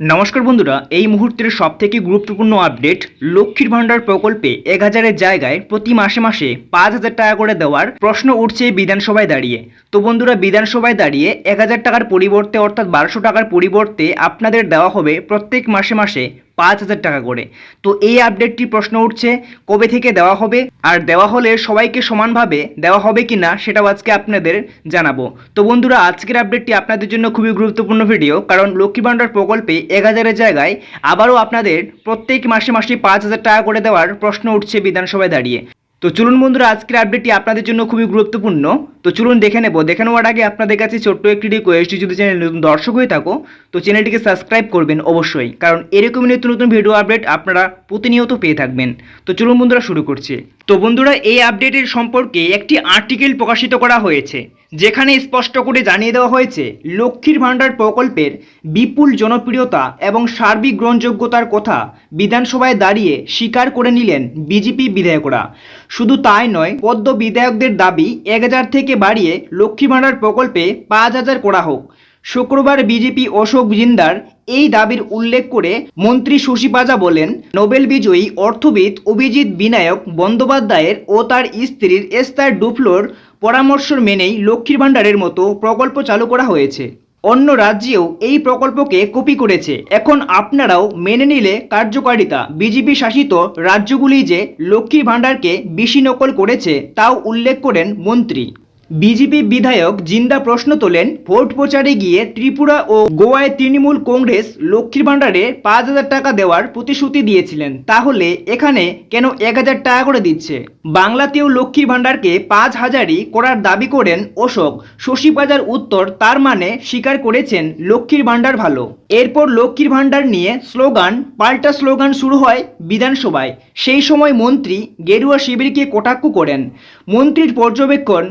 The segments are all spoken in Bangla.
নমস্কার বন্ধুরা, এই মুহূর্তের সবথেকে গুরুত্বপূর্ণ আপডেট, লক্ষ্মীর ভাণ্ডার প্রকল্পে এক হাজারের জায়গায় প্রতি মাসে মাসে পাঁচ হাজার টাকা করে দেওয়ার প্রশ্ন উঠছে বিধানসভায় দাঁড়িয়ে। তো বন্ধুরা, বিধানসভায় দাঁড়িয়ে এক হাজার টাকার পরিবর্তে অর্থাৎ বারোশো টাকার পরিবর্তে আপনাদের দেওয়া হবে প্রত্যেক মাসে মাসে পাঁচ হাজার টাকা করে। তো এই আপডেটটি প্রশ্ন উঠছে, কবে থেকে দেওয়া হবে? আর দেওয়া হলে সবাইকে সমানভাবে দেওয়া হবে কি না সেটাও আজকে আপনাদের জানাব। তো বন্ধুরা, আজকের আপডেটটি আপনাদের জন্য খুবই গুরুত্বপূর্ণ ভিডিও কারণ লক্ষ্মী ভাণ্ডার প্রকল্পে এক হাজারের জায়গায় আবারও আপনাদের প্রত্যেক মাসে মাসে পাঁচ হাজার টাকা করে দেওয়ার প্রশ্ন উঠছে বিধানসভায় দাঁড়িয়ে। তো চলুন বন্ধুরা, আজকের আপডেটটি আপনাদের জন্য খুবই গুরুত্বপূর্ণ। তো চলুন দেখে নেব। দেখে নেওয়ার আগে আপনাদের কাছে ছোট্ট একটি রিকোয়েস্ট যদি চ্যানেল নতুন দর্শক হয়ে থাকো, তো চ্যানেলটিকে সাবস্ক্রাইব করবেন অবশ্যই, কারণ এরকমই নতুন নতুন ভিডিও আপডেট আপনারা প্রতিনিয়ত পেয়ে থাকবেন। তো চলুন বন্ধুরা, শুরু করছি। তো বন্ধুরা, এই আপডেটের সম্পর্কে একটি আর্টিকেল প্রকাশিত করা হয়েছে। যেখানে স্পষ্ট করে জানিয়ে দেওয়া হয়েছে, লক্ষ্মীর ভাণ্ডার প্রকল্পের বিপুল জনপ্রিয়তা এবং সার্বিক গ্রহণযোগ্যতার কথা বিধানসভায় দাঁড়িয়ে স্বীকার করে নিলেন বিজেপি বিধায়করা। শুধু তাই নয়, পদ্ম বিধায়কদের দাবি এক হাজার থেকে বাড়িয়ে লক্ষ্মী ভাণ্ডার প্রকল্পে পাঁচ হাজার করা হোক। শুক্রবার বিজেপি অশোক জিন্দার এই দাবির উল্লেখ করে মন্ত্রী শশী পাজা বলেন, নোবেল বিজয়ী অর্থবিদ অভিজিৎ বিনায়ক বন্দ্যোপাধ্যায়ের ও তার স্ত্রীর এস্তার ডুফলোর পরামর্শ মেনেই লক্ষ্মীর ভাণ্ডারের মতো প্রকল্প চালু করা হয়েছে। অন্য রাজ্যেও এই প্রকল্পকে কপি করেছে। এখন আপনারাও মেনে নিলে কার্যকারিতা। বিজেপি শাসিত রাজ্যগুলি যে লক্ষ্মীর ভাণ্ডারকে বেশি নকল করেছে, তাও উল্লেখ করেন মন্ত্রী। বিজেপি বিধায়ক জিন্দা প্রশ্ন তোলেন, ভোট প্রচারে গিয়ে ত্রিপুরা ও গোয়ায় তৃণমূল কংগ্রেস লক্ষ্মীর ভাণ্ডারে পাঁচ হাজার টাকা দেওয়ার প্রতিশ্রুতি দিয়েছিলেন। তাহলে এখানে কেন এক হাজার টাকা করে দিচ্ছে? বাংলাতেও লক্ষ্মীর ভাণ্ডারকে পাঁচ হাজারই করার দাবি করেন অশোক। শশী পাজার উত্তর, তার মানে স্বীকার করেছেন লক্ষ্মীর ভাণ্ডার ভালো। এরপর লক্ষ্মীর ভাণ্ডার নিয়ে স্লোগান, পাল্টা স্লোগান শুরু হয় বিধানসভায়। সেই সময় মন্ত্রী গেরুয়া শিবিরকে কটাক্ষ করেন। মন্ত্রীর পর্যবেক্ষণ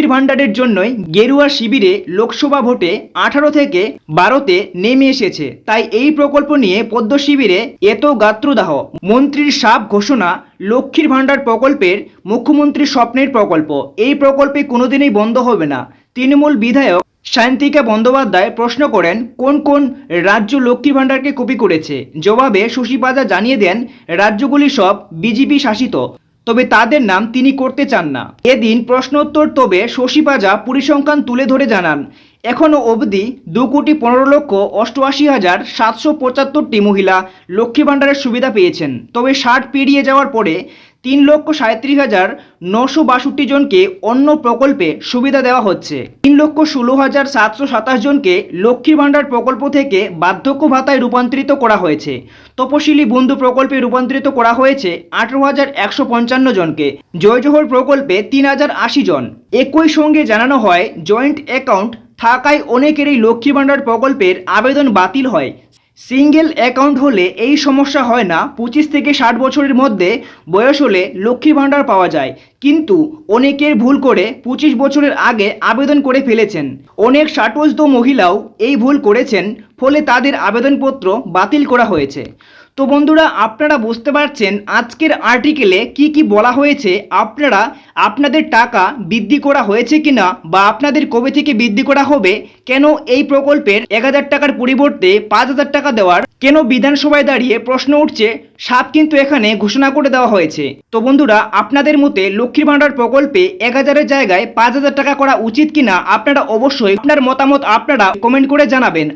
লক্ষ্মীর ভাণ্ডারের জন্যই গেরুয়া শিবিরে লোকসভা ভোটে আঠারো থেকে বারোতে নেমে এসেছে। তাই এই প্রকল্প নিয়ে পদ্ম শিবিরে এত গাত্রদাহ। মন্ত্রীর সাপ ঘোষণা লক্ষ্মীর ভাণ্ডার প্রকল্পের মুখ্যমন্ত্রীর স্বপ্নের প্রকল্প। এই প্রকল্পে কোনোদিনই বন্ধ হবে না। তৃণমূল বিধায়ক শান্তিকা বন্দ্যোপাধ্যায় প্রশ্ন করেন, কোন কোন রাজ্য লক্ষ্মী ভাণ্ডারকে কপি করেছে? জবাবে শশীপাজা জানিয়ে দেন, রাজ্যগুলি সব বিজেপি শাসিত। তবে তাদের নাম তিনি করতে চান না। এদিন প্রশ্নোত্তর তবে শশী পাজা পরিসংখ্যান তুলে ধরে জানান এখনও অবধি দু কোটি পনেরো লক্ষ অষ্টআশি হাজার সাতশো পঁচাত্তরটি মহিলা লক্ষ্মী ভাণ্ডারের সুবিধা পেয়েছেন। তবে ষাট পেরিয়ে যাওয়ার পরে তিন লক্ষ সাঁত্রিশ হাজার নশো বাষট্টি জনকে অন্য প্রকল্পে সুবিধা দেওয়া হচ্ছে। তিন লক্ষ ষোলো হাজার সাতশো সাতাশ জনকে লক্ষ্মী ভাণ্ডার প্রকল্প থেকে বার্ধক্য ভাতায় রূপান্তরিত করা হয়েছে। তপশিলি বন্ধু প্রকল্পে রূপান্তরিত করা হয়েছে আঠেরো হাজার একশো পঞ্চান্ন জনকে। জয়জোহর প্রকল্পে তিন হাজার আশি জন। একই সঙ্গে জানানো হয়, জয়েন্ট অ্যাকাউন্ট থাকায় অনেকেরই লক্ষ্মী ভাণ্ডার প্রকল্পের আবেদন বাতিল হয়। সিঙ্গেল অ্যাকাউন্ট হলে এই সমস্যা হয় না। পঁচিশ থেকে ষাট বছরের মধ্যে বয়স হলে লক্ষ্মী ভাণ্ডার পাওয়া যায়। কিন্তু অনেকের ভুল করে পঁচিশ বছরের আগে আবেদন করে ফেলেছেন। অনেক ষাটস্থ মহিলাও এই ভুল করেছেন, ফলে তাদের আবেদনপত্র বাতিল করা হয়েছে। তো বন্ধুরা, আপনারা বুঝতে পারছেন আজকের আর্টিকেলে কি কি বলা হয়েছে, আপনারা আপনাদের টাকা বৃদ্ধি করা হয়েছে কিনা বা আপনাদের কবে থেকে বৃদ্ধি করা হবে, কেন এই প্রকল্পের এক হাজার টাকার পরিবর্তে পাঁচ হাজার টাকা দেওয়ার, কেন বিধানসভায় দাঁড়িয়ে প্রশ্ন উঠছে সাপ কিন্তু এখানে ঘোষণা করে দেওয়া হয়েছে। তো বন্ধুরা, আপনাদের মতে লক্ষ্মীর ভাণ্ডার প্রকল্পে এক হাজারের জায়গায় পাঁচ হাজার টাকা করা উচিত কিনা আপনারা অবশ্যই আপনার মতামত আপনারা কমেন্ট করে জানাবেন।